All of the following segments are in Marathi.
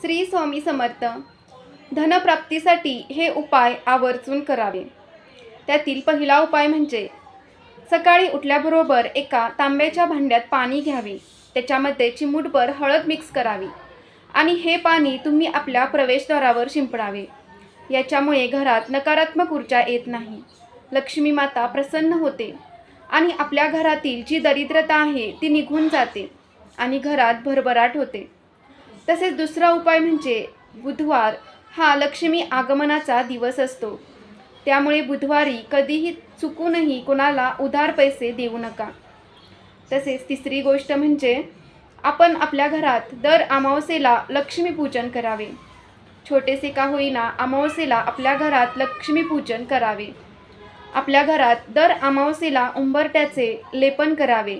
श्री स्वामी समर्थ धनप्राप्तीसाठी हे उपाय आवर्जून करावे. त्यातील पहिला उपाय म्हणजे सकाळी उठल्याबरोबर एका तांब्याच्या भांड्यात पाणी घ्यावे. त्याच्यामध्ये चिमूटभर हळद मिक्स करावी. आणि हे पाणी तुम्ही आपल्या प्रवेशद्वारावर शिंपडावे. याच्यामुळे घरात नकारात्मक ऊर्जा येत नाही. लक्ष्मी माता प्रसन्न होते. आणि आपल्या घरातील जी दरिद्रता आहे ती निघून जाते. आणि घरात भरभराट होते. तसेच दुसरा उपाय म्हणजे बुधवार हा लक्ष्मी आगमनाचा दिवस असतो. त्यामुळे बुधवारी कधीही चुकूनही कोणाला उधार पैसे देऊ नका. तसेच तिसरी गोष्ट म्हणजे आपण आपल्या घरात दर अमावस्येला लक्ष्मीपूजन करावे. छोटेसे का होईना अमावस्येला आपल्या घरात लक्ष्मीपूजन करावे. आपल्या घरात दर अमावस्येला उंबरट्याचे लेपन करावे.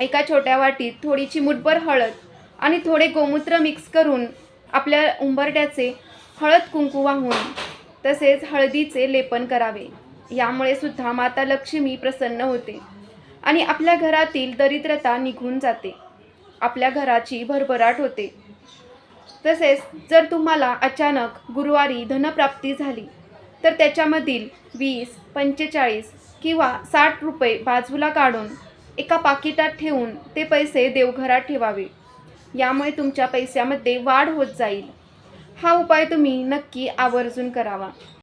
एका छोट्या वाटीत थोडीशी मुठभर हळद आणि थोडे गोमूत्र मिक्स करून आपल्या उंबरट्याचे हळद कुंकू वाहून तसेच हळदीचे लेपन करावे. यामुळे सुद्धा माता लक्ष्मी प्रसन्न होते आणि आपल्या घरातील दरिद्रता निघून जाते. आपल्या घराची भरभराट होते. तसेच जर तुम्हाला अचानक गुरुवारी धनप्राप्ती झाली तर त्याच्यामधील वीस पंचेचाळीस किंवा साठ रुपये बाजूला काढून एका पाकिटात ठेवून ते पैसे देवघरात ठेवावे. यामुळे तुमच्या पैशामध्ये वाढ होत जाईल. हा उपाय तुम्ही नक्की आवर्जून करावा.